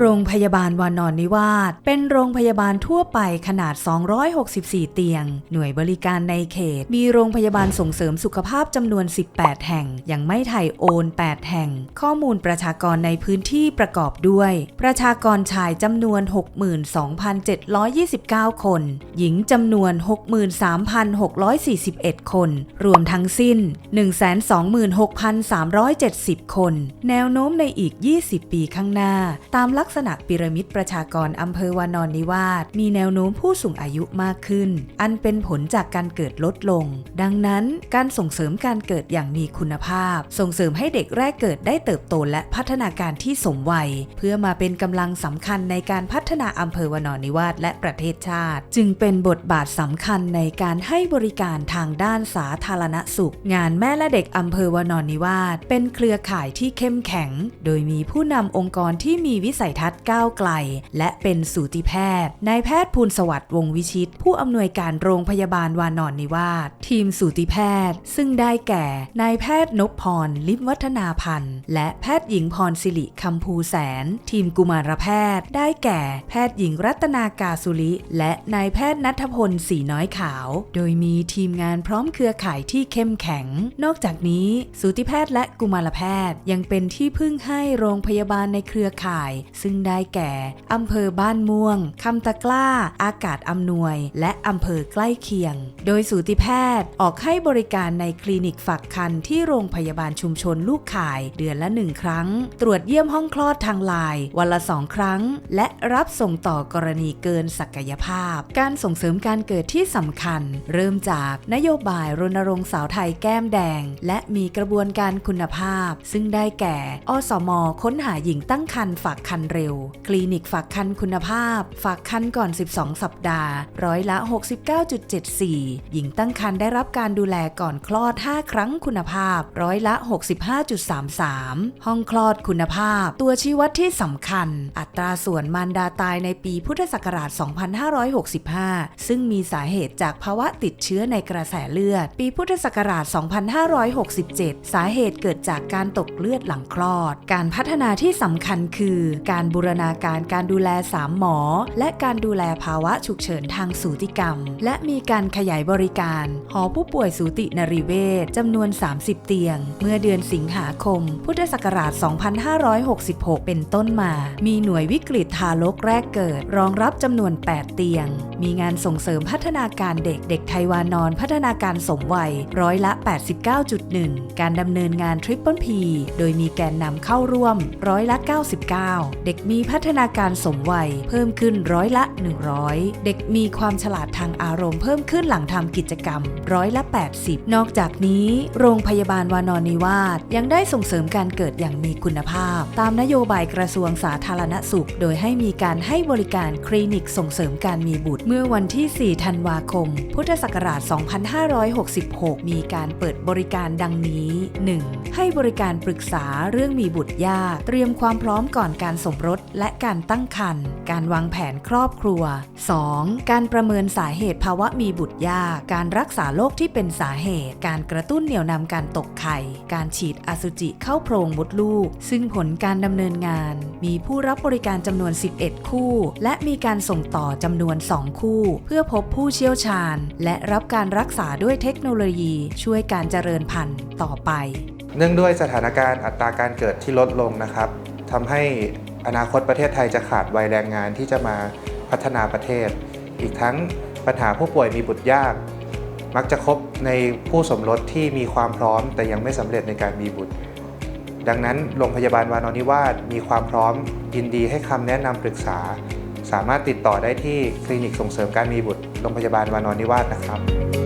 โรงพยาบาลวานอนนิวาสเป็นโรงพยาบาลทั่วไปขนาด 264 เตียง หน่วยบริการในเขต มีโรงพยาบาลส่งเสริมสุขภาพจำนวน 18 แห่ง ยังไม่ไทยโอน 8 แห่ง ข้อมูลประชากรในพื้นที่ประกอบด้วย ประชากรชายจำนวน 62,729 คน หญิงจำนวน 63,641 คน รวมทั้งสิ้น 126,370 คน แนวโน้มในอีก 20 ปีข้างหน้า ตามลักกษณะพีระมิดประชากรอำเภอวานอนนิวาสมีแนวโน้มผู้สูงอายุมากขึ้น อันเป็นผลจากการเกิดลดลง ดังนั้นการส่งเสริมการเกิดอย่างมีคุณภาพ ส่งเสริมให้เด็กแรกเกิดได้เติบโตและพัฒนาการที่สมวัย เพื่อมาเป็นกำลังสำคัญในการพัฒนาอำเภอวานอนนิวาสและประเทศชาติ จึงเป็นบทบาทสำคัญในการให้บริการทางด้านสาธารณสุข งานแม่และเด็กอำเภอวานอนนิวาสเป็นเครือข่ายที่เข้มแข็ง โดยมีผู้นำองค์กรที่มีวิสัยทัศน์ก้าวไกล และเป็นสูติแพทย์นายแพทย์ภูลสวัสดิ์วงศ์วิชิต ผู้อำนวยการโรงพยาบาลวานอนนิวาสทีมสูติแพทย์ ซึ่งได้แก่นายแพทย์นพพรลิมวัฒนาพันธ์ และแพทย์หญิงพรสิริคำภูแสน ทีมกุมารแพทย์ ได้แก่แพทย์หญิงรัตนากาสุริ และนายแพทย์นัทพลสีน้อยขาว โดยมีทีมงานพร้อมเครือข่ายที่เข้มแข็ง นอกจากนี้ สูติแพทย์และกุมารแพทย์ยังเป็นที่พึ่งให้โรงพยาบาลในเครือข่ายซึ่งได้แก่อำเภอบ้านม่วงคำตะกล้า อากาศอำนวย และอำเภอใกล้เคียง โดยสูติแพทย์ออกให้บริการในคลินิกฝักคันที่โรงพยาบาลชุมชนลูกข่ายเดือนละหนึ่งครั้ง ตรวจเยี่ยมห้องคลอดทางไลน์วันละสองครั้ง และรับส่งต่อกรณีเกินศักยภาพ การส่งเสริมการเกิดที่สำคัญ เริ่มจากนโยบายรณรงค์สาวไทยแก้มแดง และมีกระบวนการคุณภาพ ซึ่งได้แก่ อสม ค้นหาหญิงตั้งครรภ์ฝากคันเร็ว คลินิกฝากคันคุณภาพ ฝากคันก่อน 12 สัปดาห์ ร้อยละ 69.74 หญิงตั้งครรภ์ได้รับการดูแลก่อนคลอด 5 ครั้งคุณภาพ ร้อยละ 65.33 ห้องคลอดคุณภาพ ตัวชี้วัดที่สำคัญ อัตราส่วนมารดาตายในปีพุทธศักราช 2565 ซึ่งมีสาเหตุจากภาวะติดเชื้อในกระแสเลือด ปีพุทธศักราช 2567 สาเหตุเกิดจากการตกเลือดหลังคลอด การพัฒนาที่สำคัญคือ การบูรณาการการดูแลสามหมอ และการดูแลภาวะฉุกเฉินทางสูติกรรม และมีการขยายบริการ หอผู้ป่วยสูตินรีเวชจำนวน 30 เตียง เมื่อเดือนสิงหาคม พุทธศักราช 2566 เป็นต้นมา มีหน่วยวิกฤตทารกแรกเกิด รองรับจำนวน 8 เตียง มีงานส่งเสริมพัฒนาการเด็กเด็กไทยวานอนพัฒนาการสมวัยร้อยละ 89.1 การดำเนินงานทริปเปิลพีโดยมีแกนนำเข้าร่วมร้อยละ 99 เด็กมีพัฒนาการสมวัยเพิ่มขึ้นร้อยละ 100 เด็กมีความฉลาดทางอารมณ์เพิ่มขึ้นหลังทำกิจกรรมร้อยละ 80 นอกจากนี้ โรงพยาบาลวานอนนิวาสยังได้ส่งเสริมการเกิดอย่างมีคุณภาพ ตามนโยบายกระทรวงสาธารณสุข โดยให้มีการให้บริการคลินิกส่งเสริมการมีบุตรเมื่อวันที่ 4 ธันวาคม พุทธศักราช 2566 มีการเปิดบริการดังนี้ 1. ให้บริการปรึกษาเรื่องมีบุตรยาก เตรียมความพร้อมก่อนการสมรสและการตั้งครรภ์ การวางแผนครอบครัว 2. การประเมินสาเหตุภาวะมีบุตรยาก การรักษาโรคที่เป็นสาเหตุ การกระตุ้นเหนี่ยวนำการตกไข่ การฉีดอสุจิเข้าโพรงมดลูก ซึ่งผลการดำเนินงาน มีผู้รับบริการจำนวน 11 คู่ และมีการส่งต่อจำนวน 2คู่ เพื่อพบผู้เชี่ยวชาญ และรับการรักษาด้วยเทคโนโลยีช่วยการเจริญพันธุ์ต่อไป เนื่องด้วยสถานการณ์อัตราการเกิดที่ลดลงนะครับทำให้อนาคตประเทศไทยจะขาดวัยแรงงานที่จะมาพัฒนาประเทศ อีกทั้งปัญหาผู้ป่วยมีบุตรยาก มักจะคบในผู้สมรสที่มีความพร้อม แต่ยังไม่สำเร็จในการมีบุตร ดังนั้นโรงพยาบาลวานอนนิวาสมีความพร้อมยินดีให้คำแนะนำปรึกษา สามารถติดต่อได้ที่คลินิกส่งเสริมการมีบุตรโรงพยาบาลวานอนนิวาสนะครับ